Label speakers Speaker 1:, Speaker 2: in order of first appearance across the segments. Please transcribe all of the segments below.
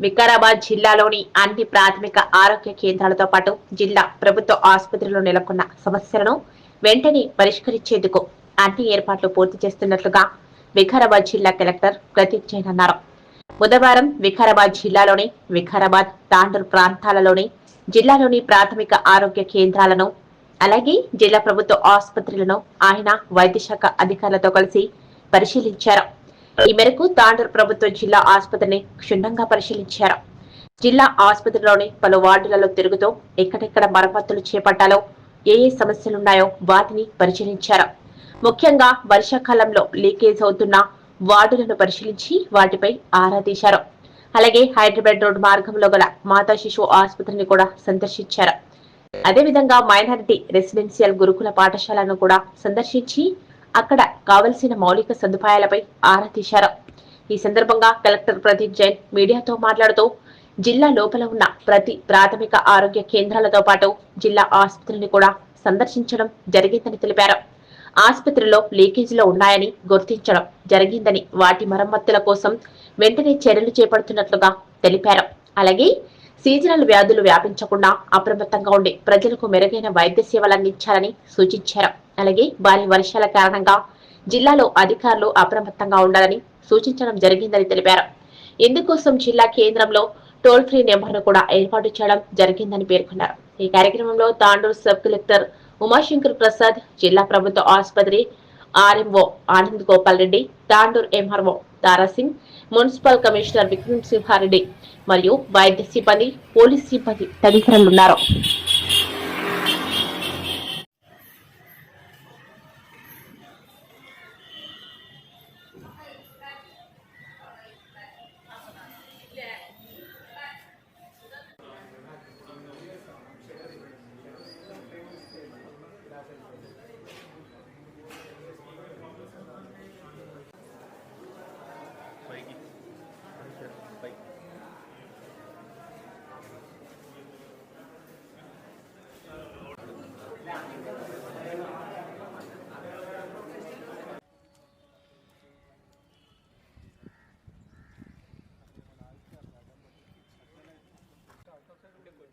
Speaker 1: వికారాబాద్ జిల్లాలోని అన్ని ప్రాథమిక ఆరోగ్య కేంద్రాలతో పాటు జిల్లా ప్రభుత్వ ఆసుపత్రిలో నెలకొన్న సమస్యలను వెంటనే పరిష్కరించేందుకు అన్ని ఏర్పాట్లు పూర్తి చేస్తున్నట్లుగా వికారాబాద్ జిల్లా కలెక్టర్ ప్రతీక్ జైన్ అన్నారు. బుధవారం వికారాబాద్ జిల్లాలోని వికారాబాద్ తాండూర్ ప్రాంతాలలోని జిల్లాలోని ప్రాథమిక ఆరోగ్య కేంద్రాలను అలాగే జిల్లా ప్రభుత్వ ఆసుపత్రులను ఆయన వైద్యశాఖ అధికారులతో కలిసి పరిశీలించారు. ఈ మేరకు తాండూరు ప్రభుత్వ జిల్లా ఆసుపత్రిని క్షుణ్ణంగా పరిశీలించారు. జిల్లా ఆసుపత్రిలోని పలు వార్డులలో తిరుగుతూ ఎక్కడెక్కడ మరమ్మతులు చేపట్టాలో ఏ ఏ సమస్యలున్నాయో వాటిని పరిశీలించారు. ముఖ్యంగా వర్షాకాలంలో లీకేజ్ అవుతున్న వార్డులను పరిశీలించి వాటిపై ఆరా తీశారు. అలాగే హైదరాబాద్ రోడ్ మార్గంలో గల మాతా శిశు ఆసుపత్రిని కూడా సందర్శించారు. అదేవిధంగా మైనారిటీ రెసిడెన్షియల్ గురుకుల పాఠశాలను కూడా సందర్శించి అక్కడ కావలసిన మౌలిక సదుపాయాలపై ఆరా తీశారు. ఈ సందర్భంగా కలెక్టర్ ప్రదీప్ జైన్ మీడియాతో మాట్లాడుతూ జిల్లా లోపల ఉన్న ప్రతి ప్రాథమిక ఆరోగ్య కేంద్రాలతో పాటు జిల్లా ఆసుపత్రిని కూడా సందర్శించడం జరిగిందని తెలిపారు. ఆసుపత్రిలో లీకేజీలో ఉన్నాయని గుర్తించడం జరిగిందని వాటి మరమ్మతుల కోసం వెంటనే చర్యలు చేపడుతున్నట్లుగా తెలిపారు. అలాగే సీజనల్ వ్యాధులు వ్యాపించకుండా అప్రమత్తంగా ఉండి ప్రజలకు మెరుగైన వైద్య సేవలు అందించాలని సూచించారు. అలాగే భారీ వర్షాల కారణంగా జిల్లాలో అధికారులు అప్రమత్తంగా ఉండాలని సూచించడం జరిగిందని తెలిపారు. ఇందుకోసం జిల్లా కేంద్రంలో టోల్ ఫ్రీ నెంబర్ను కూడా ఏర్పాటు చేయడం జరిగిందని పేర్కొన్నారు. ఈ కార్యక్రమంలో తాండూరు సబ్ కలెక్టర్ ఉమాశంకర్ ప్రసాద్ జిల్లా ప్రభుత్వ ఆసుపత్రి RMO Anand Gopal Reddy Tandur MRO Tarasingh municipal commissioner Vikram Simhareddy మరియు వైద్య సిబ్బంది పోలీస్ సిబ్బంది తదితరులున్నారు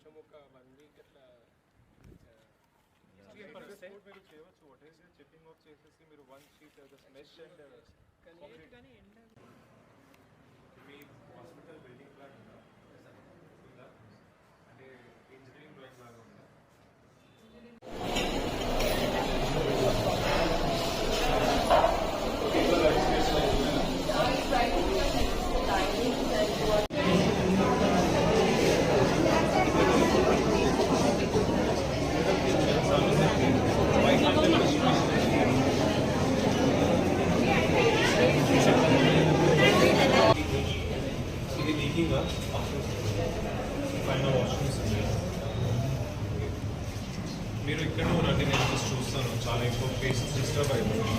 Speaker 2: కొంచెం ఒక వన్ వీక్ అట్లా
Speaker 3: మీరు చేయవచ్చు వాట్ ఈస్ చెకింగ్ వర్క్ చేసేసి మీరు వన్ షీట్ మెష్ అండ్ మీ మీరు ఇక్కడ రండి నేను just చూస్తాను చాలా ఎక్కువ పేషెంట్స్ డిస్టర్బ్ అయిపోయింది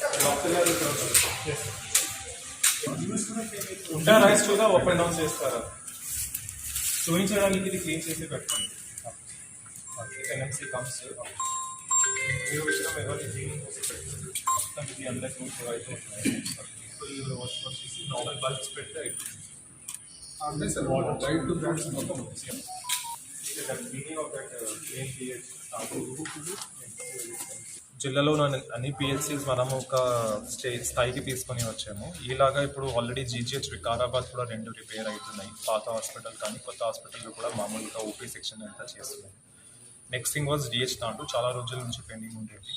Speaker 4: So this is Capdos Medical Institute. Capcom.
Speaker 3: ఉంటారా చూదా అప్ అండ్ డౌన్ చేస్తారా చూపించడానికి ఇది క్లీన్ చేసి పెట్టండి ఎన్ఎంసీ కమ్స్ మీరు విషయం ఎవరి క్లీనింగ్ చేసి పెట్టండి మొత్తం ఇది అందరికీ ప్రొవైడ్ అవుతుంది సో ఈ వాష్ వచ్చేసి నార్మల్ బల్బ్స్ పెడితే అయిపోతుంది
Speaker 2: అంటే sir water right to brands మొత్తం
Speaker 3: meaning of that clean pH జిల్లాలో అన్ని పిహెచ్సిస్ మనం ఒక స్టే స్థాయికి తీసుకొని వచ్చాము. ఇలాగా ఇప్పుడు ఆల్రెడీ జీజీహెచ్ వికారాబాద్ కూడా రెండు రిపేర్ అవుతున్నాయి. పాత హాస్పిటల్ కానీ కొత్త హాస్పిటల్లో కూడా మామూలుగా ఓపీ సెక్షన్ అంతా చేస్తున్నాయి. నెక్స్ట్ థింగ్ వాజ్ డిహెచ్ దాంట్లో చాలా రోజుల నుంచి పెండింగ్ ఉండేది.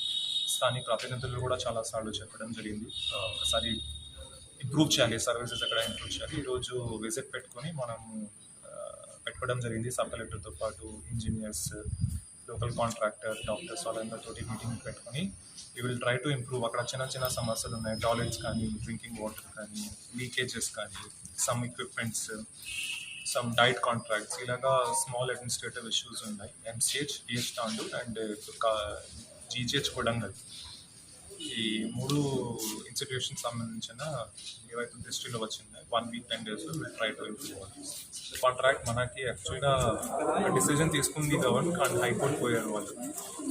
Speaker 3: స్థానిక ప్రతినిధులు కూడా చాలా సార్లు చెప్పడం జరిగింది. ఒకసారి ఇంప్రూవ్ చేయాలి సర్వీసెస్ ఎక్కడ ఇంప్రూవ్ చేయాలి. ఈరోజు విజిట్ పెట్టుకొని మనం పెట్టుకోవడం జరిగింది. సబ్ కలెక్టర్తో పాటు ఇంజనీర్స్ లోకల్ కాంట్రాక్టర్ డాక్టర్స్ వాళ్ళందరితో మీటింగ్ పెట్టుకొని ఈ విల్ ట్రై టు ఇంప్రూవ్ అక్కడ చిన్న చిన్న సమస్యలు ఉన్నాయి. టాయిలెట్స్ కానీ డ్రింకింగ్ వాటర్ కానీ లీకేజెస్ కానీ some equipments some diet contracts ఇలాగా స్మాల్ అడ్మినిస్ట్రేటివ్ ఇష్యూస్ ఉన్నాయి. MCH east Tandur and GGH Kodangal ఈ మూడు ఇన్స్టిట్యూషన్ సంబంధించిన ఏవైతే దృష్టిలో వచ్చిందో one week ten days try to improve contract మనకి యాక్చువల్గా డిసిజన్ తీసుకుంది గవర్నమెంట్ అండ్ హైకోర్టు పోయారు వాళ్ళు.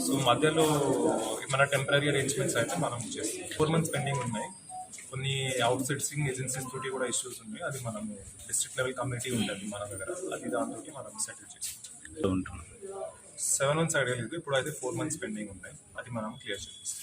Speaker 3: సో మధ్యలో మన టెంపరీ అరేంజ్మెంట్స్ అయితే మనం చేస్తాం. ఫోర్ మంత్స్ పెండింగ్ ఉన్నాయి. కొన్ని అవుట్ సోర్సింగ్ ఏజెన్సీస్ తోటి కూడా ఇష్యూస్ ఉన్నాయి. అది మనం డిస్ట్రిక్ట్ లెవెల్ కమిటీ ఉంటుంది మన దగ్గర. అది దాంతో మనం సెటిల్ చేస్తాం. సెవెన్ మంత్స్ ఐడియా లేదు. ఇప్పుడు అయితే ఫోర్ మంత్స్ పెండింగ్ ఉన్నాయి. అది మనం క్లియర్ చేస్తాం.